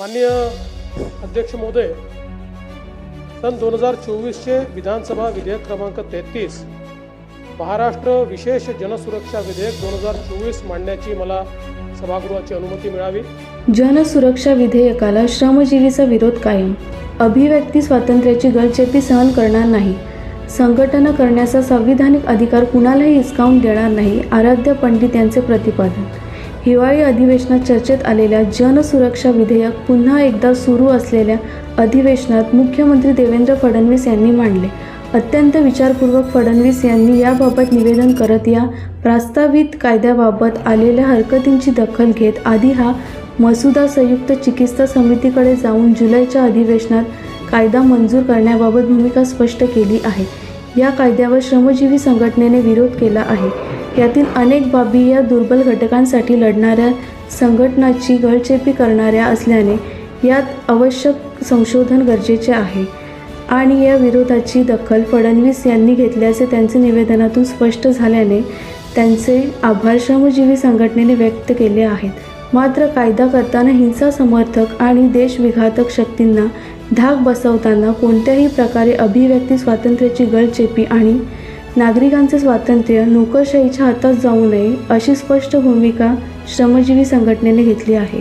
माननीय अध्यक्ष महोदय सन दोन हजार चोवीसचे विधानसभा विधेयक क्रमांक तेहतीस महाराष्ट्र विशेष जनसुरक्षा विधेयक दोन हजार चोवीस मांडण्याची मला सभागृहाची अनुमती मिळावी. जनसुरक्षा विधेयकाला श्रमजीवीचा विरोध कायम. अभिव्यक्ती स्वातंत्र्याची गळचेपी सहन करणार नाही. संघटना करण्याचा संविधानिक अधिकार कुणालाही हिसकावून देणार नाही आराध्य पंडित यांचे प्रतिपादन. हिवाळी अधिवेशनात चर्चेत आलेल्या जनसुरक्षा विधेयक पुन्हा एकदा सुरू असलेल्या अधिवेशनात मुख्यमंत्री देवेंद्र फडणवीस यांनी मांडले. अत्यंत विचारपूर्वक फडणवीस यांनी याबाबत निवेदन करत या प्रस्तावित कायद्याबाबत आलेल्या हरकतींची दखल घेत आधी हा मसुदा संयुक्त चिकित्सा समितीकडे जाऊन जुलैच्या अधिवेशनात कायदा मंजूर करण्याबाबत भूमिका स्पष्ट केली आहे. या कायद्यावर श्रमजीवी संघटनेने विरोध केला आहे. यातील अनेक बाबी या दुर्बल घटकांसाठी लढणाऱ्या संघटनाची गळचेपी करणाऱ्या असल्याने यात आवश्यक संशोधन गरजेचे आहे. आणि या विरोधाची दखल फडणवीस यांनी घेतल्याचे त्यांचे निवेदनातून स्पष्ट झाल्याने त्यांचे आभार श्रमजीवी संघटनेने व्यक्त केले आहेत. मात्र कायदा करताना हिंसा समर्थक आणि देशविघातक शक्तींना धाक बसवताना कोणत्याही प्रकारे अभिव्यक्ती स्वातंत्र्याची गळचेपी आणि नागरिकांचे स्वातंत्र्य नोकरशाहीच्या हातात जाऊ नये अशी स्पष्ट भूमिका श्रमजीवी संघटनेने घेतली आहे.